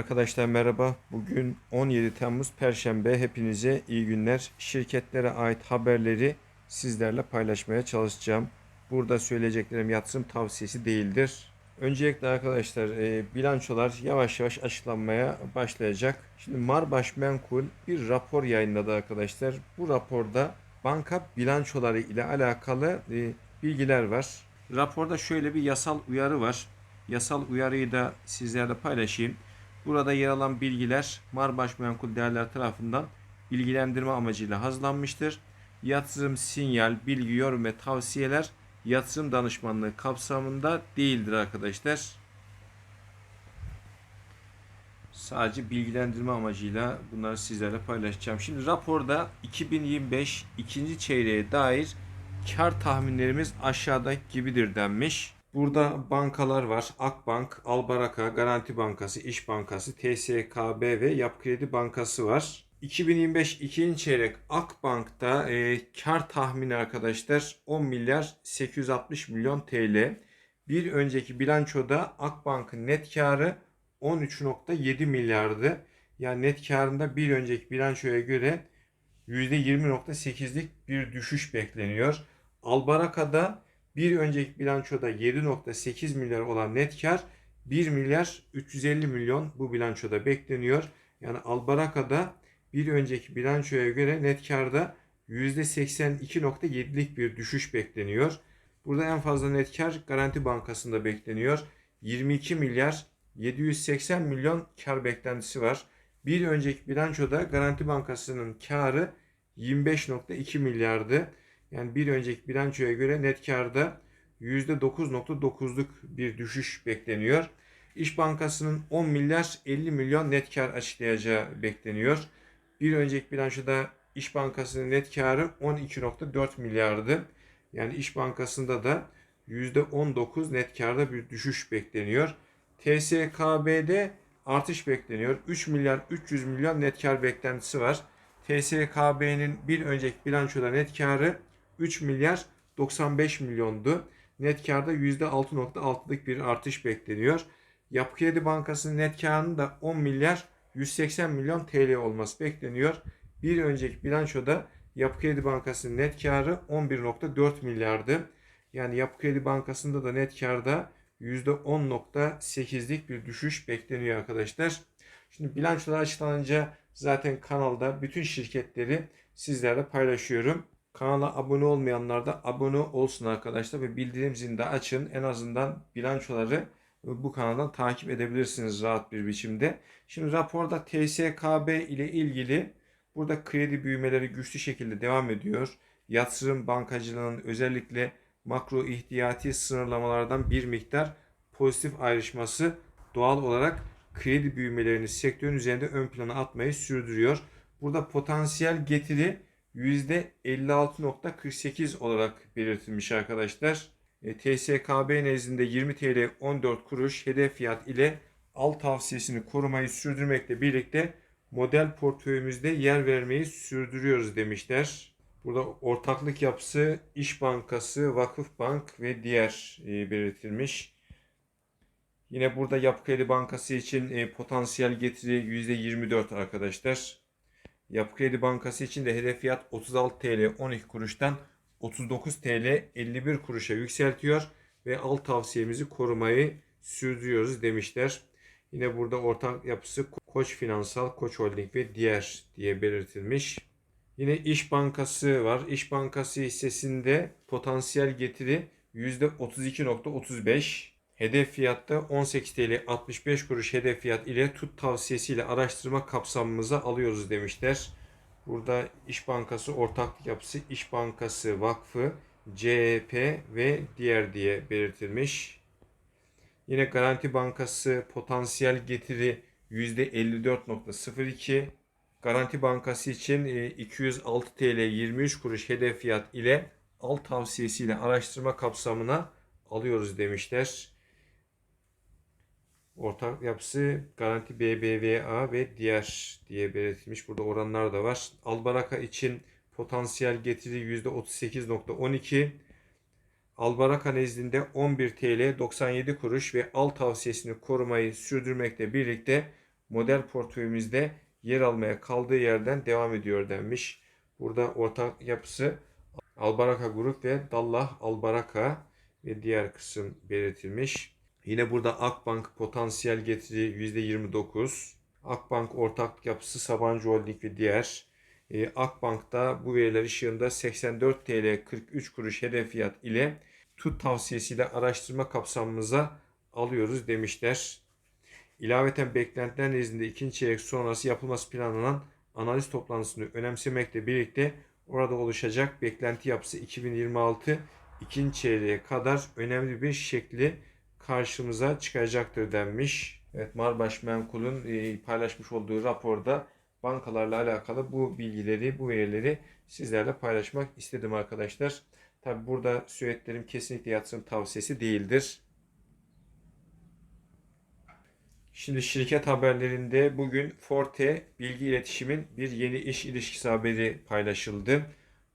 Arkadaşlar merhaba. Bugün 17 Temmuz Perşembe. Hepinize iyi günler. Şirketlere ait haberleri sizlerle paylaşmaya çalışacağım. Burada söyleyeceklerim yatırım tavsiyesi değildir. Öncelikle arkadaşlar e, bilançolar yavaş yavaş açıklanmaya başlayacak. Şimdi Marbaş Menkul bir rapor yayınladı arkadaşlar. Bu raporda banka bilançoları ile alakalı e, bilgiler var. Raporda şöyle bir yasal uyarı var. Yasal uyarıyı da sizlerle paylaşayım. Burada yer alan bilgiler Marbaş Menkul Değerler tarafından bilgilendirme amacıyla hazırlanmıştır. Yatırım, sinyal, bilgi, yorum ve tavsiyeler yatırım danışmanlığı kapsamında değildir arkadaşlar. Sadece bilgilendirme amacıyla bunları sizlerle paylaşacağım. Şimdi raporda 2025 ikinci çeyreğe dair kar tahminlerimiz aşağıdaki gibidir denmiş. Burada bankalar var. Akbank, Albaraka, Garanti Bankası, İş Bankası, TSKB ve Yapı Kredi Bankası var. 2025 ikinci çeyrek Akbank'ta e, kar tahmini arkadaşlar 10 milyar 860 milyon TL. Bir önceki bilançoda Akbank'ın net karı 13.7 milyardı. Yani net karında bir önceki bilançoya göre %20.8'lik bir düşüş bekleniyor. Albaraka'da bir önceki bilançoda 7.8 milyar olan net kar 1 milyar 350 milyon bu bilançoda bekleniyor. Yani Albaraka'da bir önceki bilançoya göre net karda %82.7'lik bir düşüş bekleniyor. Burada en fazla net kar Garanti Bankası'nda bekleniyor. 22 milyar 780 milyon kar beklentisi var. Bir önceki bilançoda Garanti Bankası'nın karı 25.2 milyardı. Yani bir önceki bilançoya göre net karda %9.9'luk bir düşüş bekleniyor. İş Bankası'nın 10 milyar 50 milyon net kar açıklayacağı bekleniyor. Bir önceki bilançoda İş Bankası'nın net karı 12.4 milyardı. Yani İş Bankası'nda da %19 net karda bir düşüş bekleniyor. TSKB'de artış bekleniyor. 3 milyar 300 milyon net kar beklentisi var. TSKB'nin bir önceki bilançoda net karı 3 milyar 95 milyondu. Net karda %6.6'lık bir artış bekleniyor. Yapı Kredi Bankası'nın net karının da 10 milyar 180 milyon TL olması bekleniyor. Bir önceki bilançoda Yapı Kredi Bankası'nın net karı 11.4 milyardı. Yani Yapı Kredi Bankası'nda da net karda %10.8'lik bir düşüş bekleniyor arkadaşlar. Şimdi bilançolar açıklanınca zaten kanalda bütün şirketleri sizlerle paylaşıyorum. Kanala abone olmayanlar da abone olsun arkadaşlar ve bildirim zilini de açın. En azından bilançoları bu kanaldan takip edebilirsiniz rahat bir biçimde. Şimdi raporda TSKB ile ilgili burada kredi büyümeleri güçlü şekilde devam ediyor. Yatırım bankacılığının özellikle makro ihtiyati sınırlamalardan bir miktar pozitif ayrışması doğal olarak kredi büyümelerini sektörün üzerinde ön plana atmayı sürdürüyor. Burada potansiyel getiri %56.48 olarak belirtilmiş arkadaşlar. E, TSKB nezdinde 20 TL 14 kuruş hedef fiyat ile al tavsiyesini korumayı sürdürmekle birlikte model portföyümüzde yer vermeyi sürdürüyoruz demişler. Burada ortaklık yapısı İş Bankası, Vakıf Bank ve diğer e, belirtilmiş. Yine burada Yapı Kredi Bankası için e, potansiyel getiri %24 arkadaşlar. Yapı Kredi Bankası için de hedef fiyat 36 TL 12 kuruştan 39 TL 51 kuruşa yükseltiyor ve al tavsiyemizi korumayı sürdürüyoruz demişler. Yine burada ortak yapısı Koç Finansal, Koç Holding ve diğer diye belirtilmiş. Yine İş Bankası var. İş Bankası hissesinde potansiyel getiri %32.35. Hedef fiyatta 18 TL 65 kuruş hedef fiyat ile tut tavsiyesiyle araştırma kapsamımıza alıyoruz demişler. Burada İş Bankası ortaklık yapısı İş Bankası Vakfı, CHP ve diğer diye belirtilmiş. Yine Garanti Bankası potansiyel getiri %54.02. Garanti Bankası için 206 TL 23 kuruş hedef fiyat ile al tavsiyesiyle araştırma kapsamına alıyoruz demişler. Ortak yapısı Garanti BBVA ve diğer diye belirtilmiş. Burada oranlar da var. Albaraka için potansiyel getiri %38.12. Albaraka nezdinde 11 TL 97 kuruş ve al tavsiyesini korumayı sürdürmekle birlikte model portföyümüzde yer almaya kaldığı yerden devam ediyor denmiş. Burada ortak yapısı Albaraka Grup ve Dallah Albaraka ve diğer kısım belirtilmiş. Yine burada Akbank potansiyel getiri %29. Akbank ortaklık yapısı Sabancı Holding ve diğer. Ee, Akbank'ta bu veriler ışığında 84 TL 43 kuruş hedef fiyat ile tut tavsiyesiyle araştırma kapsamımıza alıyoruz demişler. İlaveten beklentiler nezdinde ikinci çeyrek sonrası yapılması planlanan analiz toplantısını önemsemekle birlikte orada oluşacak beklenti yapısı 2026 ikinci çeyreğe kadar önemli bir şekli karşımıza çıkacaktır denmiş. Evet Marbaş Menkul'un e, paylaşmış olduğu raporda bankalarla alakalı bu bilgileri, bu verileri sizlerle paylaşmak istedim arkadaşlar. Tabi burada söylediklerim kesinlikle yatırım tavsiyesi değildir. Şimdi şirket haberlerinde bugün Forte Bilgi İletişim'in bir yeni iş ilişkisi haberi paylaşıldı.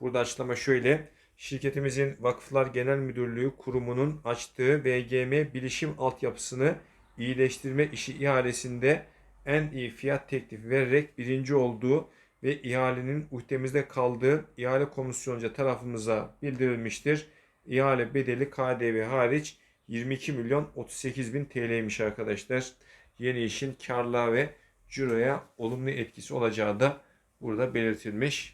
Burada açıklama şöyle. Şirketimizin Vakıflar Genel Müdürlüğü kurumunun açtığı VGM bilişim altyapısını iyileştirme işi ihalesinde en iyi fiyat teklifi vererek birinci olduğu ve ihalenin uhtemizde kaldığı ihale komisyonca tarafımıza bildirilmiştir. İhale bedeli KDV hariç 22 milyon 38 bin TL'ymiş arkadaşlar. Yeni işin karlığa ve ciroya olumlu etkisi olacağı da burada belirtilmiş.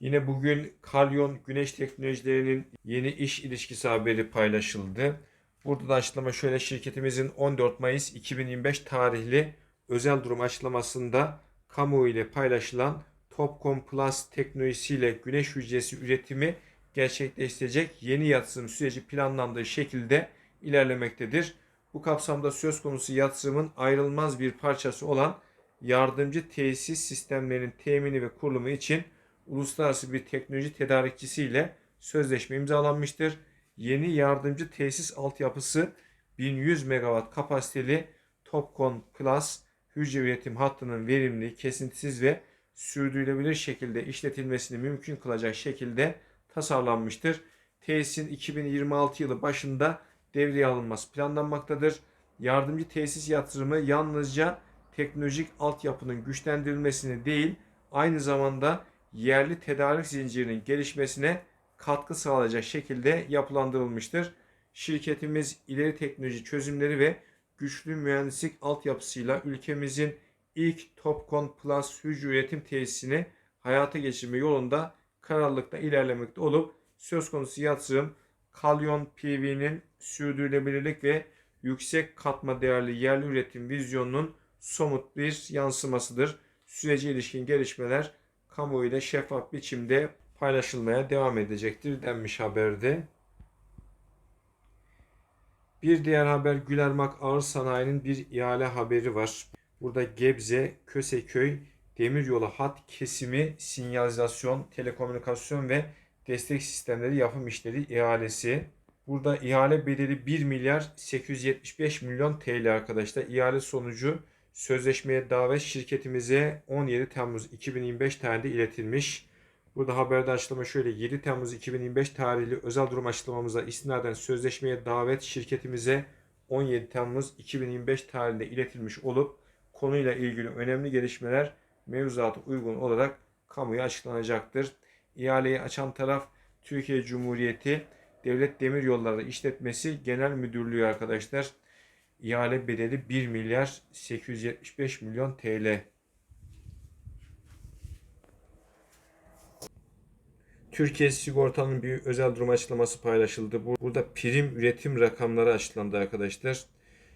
Yine bugün Kalyon Güneş Teknolojilerinin yeni iş ilişkisi haberi paylaşıldı. Burada da açıklama şöyle şirketimizin 14 Mayıs 2025 tarihli özel durum açıklamasında kamuoyu ile paylaşılan Topcom Plus teknolojisiyle güneş hücresi üretimi gerçekleştirecek yeni yatırım süreci planlandığı şekilde ilerlemektedir. Bu kapsamda söz konusu yatırımın ayrılmaz bir parçası olan yardımcı tesis sistemlerinin temini ve kurulumu için uluslararası bir teknoloji tedarikçisiyle sözleşme imzalanmıştır. Yeni yardımcı tesis altyapısı 1100 MW kapasiteli Topcon Plus hücre üretim hattının verimli, kesintisiz ve sürdürülebilir şekilde işletilmesini mümkün kılacak şekilde tasarlanmıştır. Tesisin 2026 yılı başında devreye alınması planlanmaktadır. Yardımcı tesis yatırımı yalnızca teknolojik altyapının güçlendirilmesine değil, aynı zamanda yerli tedarik zincirinin gelişmesine katkı sağlayacak şekilde yapılandırılmıştır. Şirketimiz ileri teknoloji çözümleri ve güçlü mühendislik altyapısıyla ülkemizin ilk Topcon Plus hücre üretim tesisini hayata geçirme yolunda kararlılıkla ilerlemekte olup söz konusu yatırım Kalyon PV'nin sürdürülebilirlik ve yüksek katma değerli yerli üretim vizyonunun somut bir yansımasıdır. Sürece ilişkin gelişmeler kamuoyuyla şeffaf biçimde paylaşılmaya devam edecektir denmiş haberde. Bir diğer haber Gülermak Ağır Sanayi'nin bir ihale haberi var. Burada Gebze, Köseköy, Demiryolu hat kesimi, sinyalizasyon, telekomünikasyon ve destek sistemleri yapım işleri ihalesi. Burada ihale bedeli 1 milyar 875 milyon TL arkadaşlar. İhale sonucu sözleşmeye davet şirketimize 17 Temmuz 2025 tarihinde iletilmiş. Burada haberde açıklama şöyle 7 Temmuz 2025 tarihli özel durum açıklamamıza istinaden sözleşmeye davet şirketimize 17 Temmuz 2025 tarihinde iletilmiş olup konuyla ilgili önemli gelişmeler mevzuata uygun olarak kamuya açıklanacaktır. İhaleyi açan taraf Türkiye Cumhuriyeti Devlet Demiryolları İşletmesi Genel Müdürlüğü arkadaşlar. İhale bedeli 1 milyar 875 milyon TL. Türkiye Sigorta'nın bir özel durum açıklaması paylaşıldı. Burada prim üretim rakamları açıklandı arkadaşlar.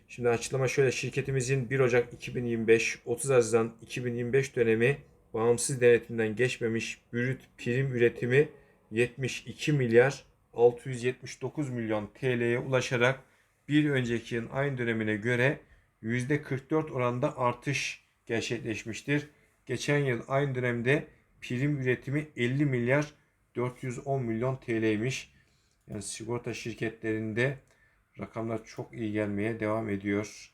Şimdi açıklama şöyle. Şirketimizin 1 Ocak 2025, 30 Haziran 2025 dönemi bağımsız denetimden geçmemiş brüt prim üretimi 72 milyar 679 milyon TL'ye ulaşarak bir önceki yılın aynı dönemine göre %44 oranda artış gerçekleşmiştir. Geçen yıl aynı dönemde prim üretimi 50 milyar 410 milyon TL'ymiş. Yani sigorta şirketlerinde rakamlar çok iyi gelmeye devam ediyor.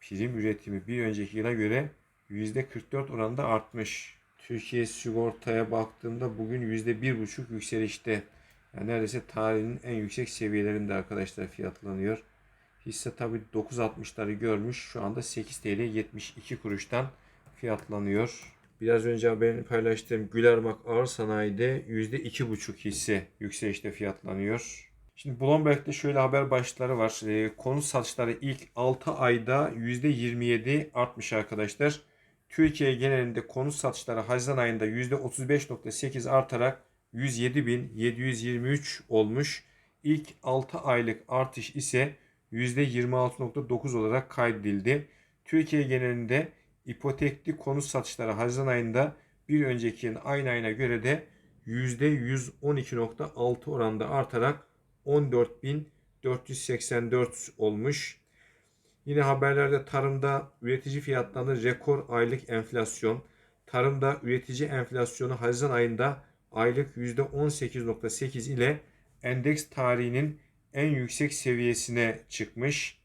Prim üretimi bir önceki yıla göre %44 oranında artmış. Türkiye sigortaya baktığımda bugün %1,5 yükselişte. Yani neredeyse tarihin en yüksek seviyelerinde arkadaşlar fiyatlanıyor. Hisse tabi 9.60'ları görmüş. Şu anda 8 TL 72 kuruştan fiyatlanıyor. Biraz önce haberini paylaştığım Gülermak Ağır Sanayi'de %2,5 hisse yükselişte fiyatlanıyor. Şimdi Bloomberg'de şöyle haber başlıkları var. E, konut satışları ilk 6 ayda %27 artmış arkadaşlar. Türkiye genelinde konut satışları Haziran ayında %35.8 artarak 107.723 olmuş. İlk 6 aylık artış ise %26.9 olarak kaydedildi. Türkiye genelinde ipotekli konut satışları Haziran ayında bir önceki yılın aynı ayına göre de %112.6 oranda artarak 14.484 olmuş. Yine haberlerde tarımda üretici fiyatlarında rekor aylık enflasyon, tarımda üretici enflasyonu Haziran ayında aylık %18.8 ile endeks tarihinin en yüksek seviyesine çıkmış.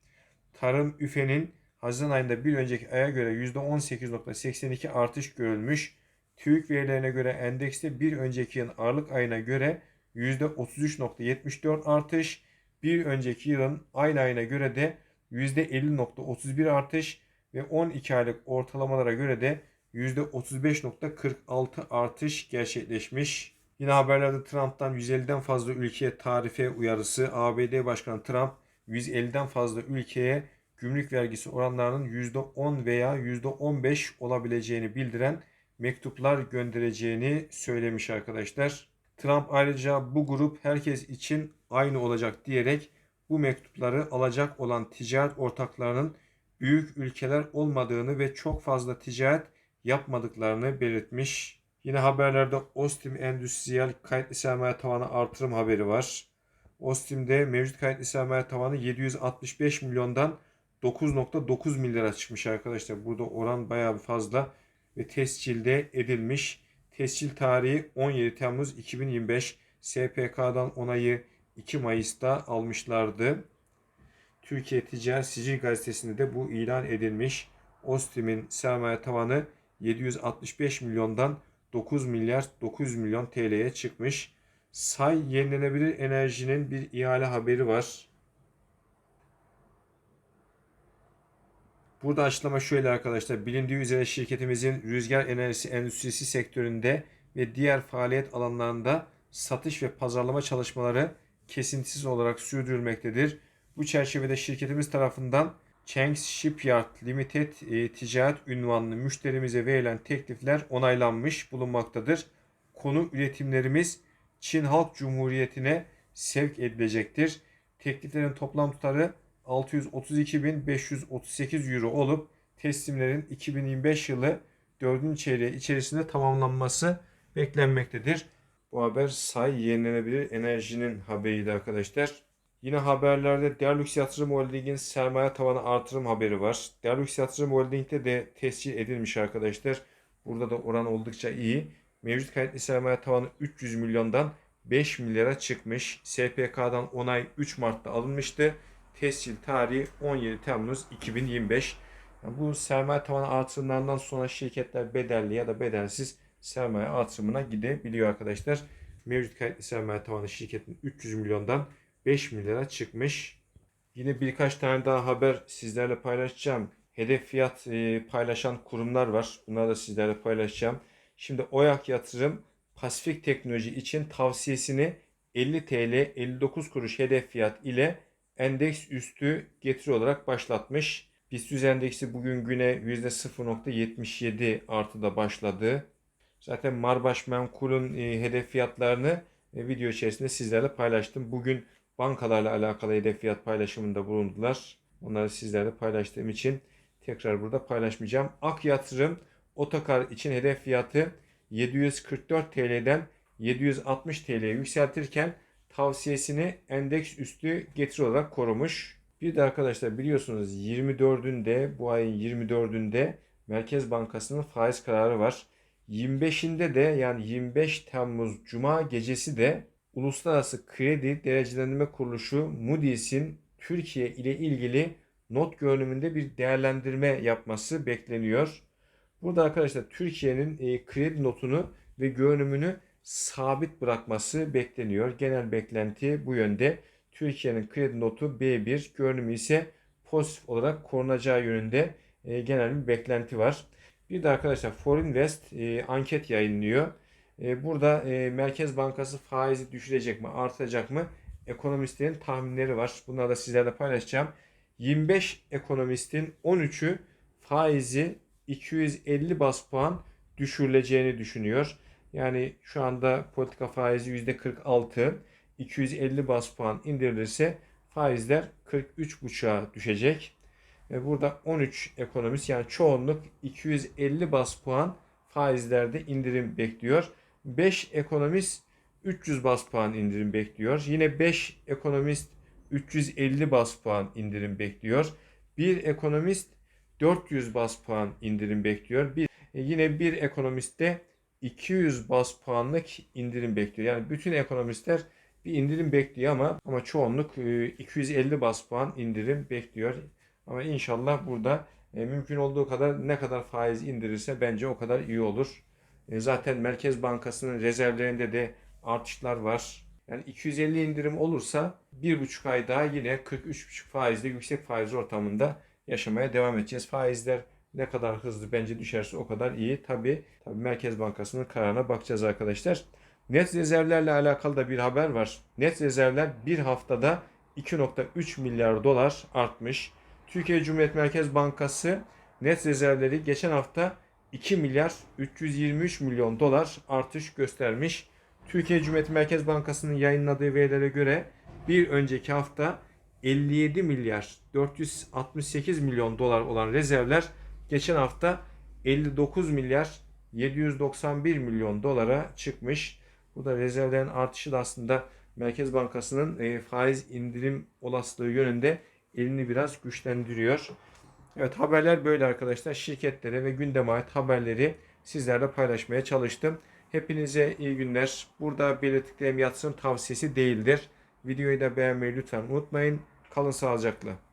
Tarım üfenin Haziran ayında bir önceki aya göre %18.82 artış görülmüş. TÜİK verilerine göre endekste bir önceki yılın Aralık ayına göre %33.74 artış, bir önceki yılın aynı ayına göre de %50.31 artış ve 12 aylık ortalamalara göre de %35.46 artış gerçekleşmiş. Yine haberlerde Trump'tan 150'den fazla ülkeye tarife uyarısı. ABD Başkanı Trump 150'den fazla ülkeye gümrük vergisi oranlarının %10 veya %15 olabileceğini bildiren mektuplar göndereceğini söylemiş arkadaşlar. Trump ayrıca bu grup herkes için aynı olacak diyerek bu mektupları alacak olan ticaret ortaklarının büyük ülkeler olmadığını ve çok fazla ticaret yapmadıklarını belirtmiş. Yine haberlerde Ostim Endüstriyel kayıtlı sermaye tavanı artırım haberi var. Ostim'de mevcut kayıtlı sermaye tavanı 765 milyondan 9.9 milyara çıkmış arkadaşlar. Burada oran bayağı bir fazla ve tescilde edilmiş. Tescil tarihi 17 Temmuz 2025. SPK'dan onayı 2 Mayıs'ta almışlardı. Türkiye Ticaret Sicil Gazetesi'nde de bu ilan edilmiş. Ostim'in sermaye tavanı 765 milyondan 9 milyar 900 milyon TL'ye çıkmış. Say yenilenebilir enerjinin bir ihale haberi var. Burada açıklama şöyle arkadaşlar. Bilindiği üzere şirketimizin rüzgar enerjisi endüstrisi sektöründe ve diğer faaliyet alanlarında satış ve pazarlama çalışmaları kesintisiz olarak sürdürülmektedir. Bu çerçevede şirketimiz tarafından Chang's Shipyard Limited e, ticaret ünvanlı müşterimize verilen teklifler onaylanmış bulunmaktadır. Konu üretimlerimiz Çin Halk Cumhuriyeti'ne sevk edilecektir. Tekliflerin toplam tutarı 632.538 euro olup teslimlerin 2025 yılı 4. çeyreği içerisinde tamamlanması beklenmektedir. Bu haber say yenilenebilir enerjinin haberiydi arkadaşlar. Yine haberlerde Derlux Yatırım Holding'in sermaye tavanı artırım haberi var. Derlux Yatırım Holding'de de tescil edilmiş arkadaşlar. Burada da oran oldukça iyi. Mevcut kayıtlı sermaye tavanı 300 milyondan 5 milyara çıkmış. SPK'dan onay 3 Mart'ta alınmıştı. Tescil tarihi 17 Temmuz 2025. Yani bu sermaye tavanı artırımlarından sonra şirketler bedelli ya da bedelsiz sermaye artırımına gidebiliyor arkadaşlar. Mevcut kayıtlı sermaye tavanı şirketin 300 milyondan 5 milyara çıkmış. Yine birkaç tane daha haber sizlerle paylaşacağım. Hedef fiyat e, paylaşan kurumlar var. Bunları da sizlerle paylaşacağım. Şimdi Oyak Yatırım Pasifik Teknoloji için tavsiyesini 50 TL 59 kuruş hedef fiyat ile endeks üstü getiri olarak başlatmış. BIST endeksi bugün güne %0.77 artıda başladı. Zaten Marbaş Menkul'un e, hedef fiyatlarını e, video içerisinde sizlerle paylaştım. Bugün bankalarla alakalı hedef fiyat paylaşımında bulundular. Onları sizlerle paylaştığım için tekrar burada paylaşmayacağım. Ak Yatırım Otokar için hedef fiyatı 744 TL'den 760 TL'ye yükseltirken tavsiyesini endeks üstü getiri olarak korumuş. Bir de arkadaşlar biliyorsunuz 24'ünde bu ayın 24'ünde Merkez Bankası'nın faiz kararı var. 25'inde de yani 25 Temmuz Cuma gecesi de Uluslararası Kredi Derecelendirme Kuruluşu Moody's'in Türkiye ile ilgili not görünümünde bir değerlendirme yapması bekleniyor. Burada arkadaşlar Türkiye'nin e, kredi notunu ve görünümünü sabit bırakması bekleniyor. Genel beklenti bu yönde. Türkiye'nin kredi notu B1 görünümü ise pozitif olarak korunacağı yönünde e, genel bir beklenti var. Bir de arkadaşlar Forinvest e, anket yayınlıyor. E, burada e, Merkez Bankası faizi düşürecek mi, artacak mı? Ekonomistlerin tahminleri var. Bunları da sizlerle paylaşacağım. 25 ekonomistin 13'ü faizi 250 bas puan düşürüleceğini düşünüyor. Yani şu anda politika faizi %46, 250 bas puan indirilirse faizler 43,5'a düşecek. Ve burada 13 ekonomist yani çoğunluk 250 bas puan faizlerde indirim bekliyor. 5 ekonomist 300 bas puan indirim bekliyor. Yine 5 ekonomist 350 bas puan indirim bekliyor. Bir ekonomist 400 bas puan indirim bekliyor. Bir, e, yine bir ekonomist de 200 bas puanlık indirim bekliyor. Yani bütün ekonomistler bir indirim bekliyor ama ama çoğunluk e, 250 bas puan indirim bekliyor. Ama inşallah burada e, mümkün olduğu kadar ne kadar faiz indirirse bence o kadar iyi olur. E, zaten Merkez Bankası'nın rezervlerinde de artışlar var. Yani 250 indirim olursa bir buçuk ay daha yine 43,5 faizde yüksek faiz ortamında yaşamaya devam edeceğiz. Faizler ne kadar hızlı bence düşerse o kadar iyi. Tabi tabi Merkez Bankası'nın kararına bakacağız arkadaşlar. Net rezervlerle alakalı da bir haber var. Net rezervler bir haftada 2.3 milyar dolar artmış. Türkiye Cumhuriyet Merkez Bankası net rezervleri geçen hafta 2 milyar 323 milyon dolar artış göstermiş. Türkiye Cumhuriyet Merkez Bankası'nın yayınladığı verilere göre bir önceki hafta 57 milyar 468 milyon dolar olan rezervler geçen hafta 59 milyar 791 milyon dolara çıkmış. Bu da rezervlerin artışı da aslında Merkez Bankası'nın e, faiz indirim olasılığı yönünde elini biraz güçlendiriyor. Evet haberler böyle arkadaşlar. Şirketlere ve gündeme ait haberleri sizlerle paylaşmaya çalıştım. Hepinize iyi günler. Burada belirttiklerim yatırım tavsiyesi değildir. Videoyu da beğenmeyi lütfen unutmayın. Kalın sağlıcakla.